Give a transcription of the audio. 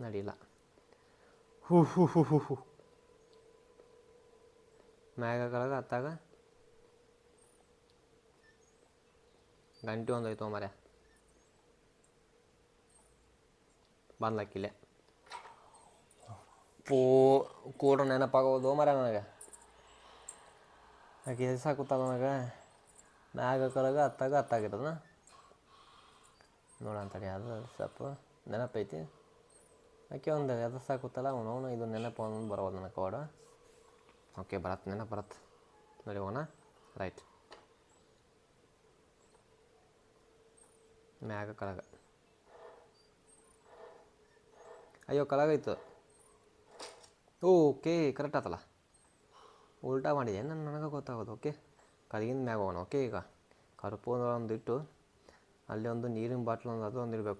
ನಡಿಲ್ಲ ಹೂ ಹೂ ಹೂ ಹೂ ಹೂ ಮ್ಯಾಗ ಕೆಳಗೆ ಹತ್ತಾಗ ಗಂಟೆ ಒಂದೋಯ್ತು ಮರ ಬಂದ್ಲಕ್ಕಿಲ್ಲೇ ಕೂ ಕೂಡ ನೆನಪಾಗೋದು ಮರ ನನಗೆ ಆಕೆ ಎದು ಸಾಕುತ್ತಾಳ ನನಗೆ ಮ್ಯಾಗ ಕೆಳಗ ಹತ್ತಾಗ ಹತ್ತಾಗಿರೋದ ನೋಡಂತಡಿ ತಡಿ ಅದು ಸ್ವಲ್ಪ ನೆನಪೈತಿ ಆಕೆ ಒಂದು ಎದು ಸಾಕುತ್ತಲ್ಲ, ಅವನು ಇದು ನೆನಪು ಒಂದು ಬರೋದು ನನಗೆ ಕೋಡ. ಓಕೆ ಬರತ್ತೆ ನೆನಪು ಬರತ್ತೆ ನೋಡಿ ಹೋಗೋಣ. ರೈಟ್. ಮ್ಯಾಗ ಕಳಗ. ಅಯ್ಯೋ ಕೆಳಗೈತು ಓಕೆ ಕರೆಕ್ಟ್ ಆತಲ್ಲ. ಉಲ್ಟಾ ಮಾಡಿದೆ. ನಾನು, ನನಗೆ ಗೊತ್ತಾಗೋದು. ಓಕೆ ಕಲಗಿಂದ ಮ್ಯಾಗ ಹೋಗೋಣ. ಓಕೆ, ಈಗ ಕರ್ಪೂರ ಒಂದು ಇಟ್ಟು ಅಲ್ಲಿ ಒಂದು ನೀರಿನ ಬಾಟ್ಲು ಒಂದು ಅದು ಒಂದು ಇರಬೇಕು